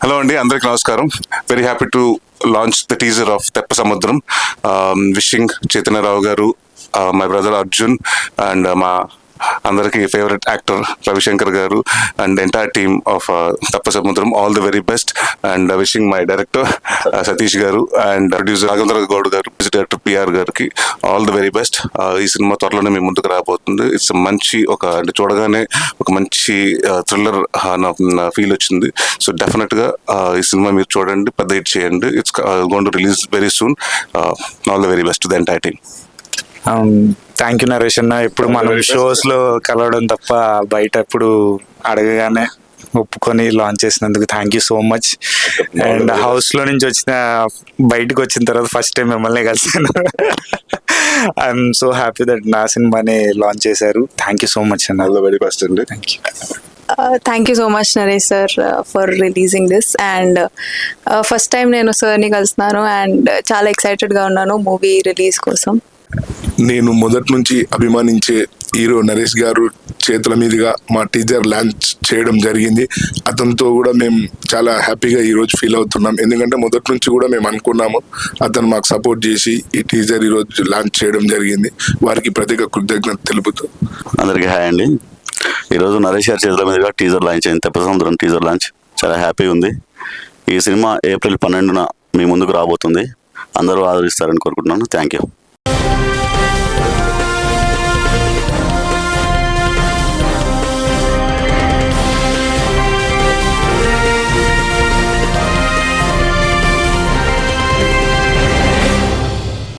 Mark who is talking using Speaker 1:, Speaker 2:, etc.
Speaker 1: Hello అండి అందరికి నమస్కారం. Very happy to launch the teaser of Teppa Samudram wishing Chaitanya Rao గారు మై బ్రదర్ అర్జున్ అండ్ మా అందరికీ ఫేవరెట్ యాక్టర్ రవిశంకర్ గారు and entire team of Teppa Samudram all the very best and wishing my director Satish garu and producer Raghavendra Goud garu director PR గారికి all the very best ఈ cinema త్వరలోనే మీ ముందుకు రాబోతుంది. It's మంచి ఒక అంటే చూడగానే ఒక మంచి uh, థ్రిల్లర్ ఫీల్ uh, వచ్చింది. సో డెఫినెట్గా uh, ఈ సినిమా మీరు చూడండి పెద్ద హిట్ చేయండి. It's going to release very soon all the very best the entire team
Speaker 2: thank you Naresh అన్న. ఇప్పుడు మనం షోస్లో కలవడం తప్ప బయట ఎప్పుడు అడగగానే ఒప్పుకొని లాంచ్ చేసినందుకు thank you so much and హౌస్లో నుంచి వచ్చిన బయటకు వచ్చిన తర్వాత ఫస్ట్ టైం మిమ్మల్ని కలిసాను ఐఎమ్ సో హ్యాపీ దట్ నా సినిమాని లాంచ్ చేశారు. థ్యాంక్ యూ సో మచ్ అన్న.
Speaker 1: వెరీ బెస్ట్ అండి.
Speaker 2: Thank you
Speaker 3: thank you so much Naresh sir for releasing this and first time నేను సార్ని కలుస్తున్నాను అండ్ చాలా ఎక్సైటెడ్గా ఉన్నాను మూవీ రిలీజ్ కోసం.
Speaker 4: నేను మొదటి నుంచి అభిమానించే హీరో నరేష్ గారు చేతుల మీదుగా మా టీజర్ లాంచ్ చేయడం జరిగింది. అతనితో కూడా మేము చాలా హ్యాపీగా ఈరోజు ఫీల్ అవుతున్నాం. ఎందుకంటే మొదటి నుంచి కూడా మేము అనుకున్నాము అతను మాకు సపోర్ట్ చేసి ఈ టీజర్ ఈరోజు లాంచ్ చేయడం జరిగింది. వారికి ప్రత్యేక కృతజ్ఞత తెలుపుతూ.
Speaker 5: అందరికీ హాయ్ అండి. ఈరోజు నరేష్ గారి చేతుల మీదుగా టీజర్ లాంచ్ అయింది. తెప్పసముద్రం టీజర్ లాంచ్ చాలా హ్యాపీగా ఉంది. ఈ సినిమా ఏప్రిల్ పన్నెండున మీ ముందుకు రాబోతుంది. అందరూ ఆదరిస్తారని కోరుకుంటున్నాను. Thank you.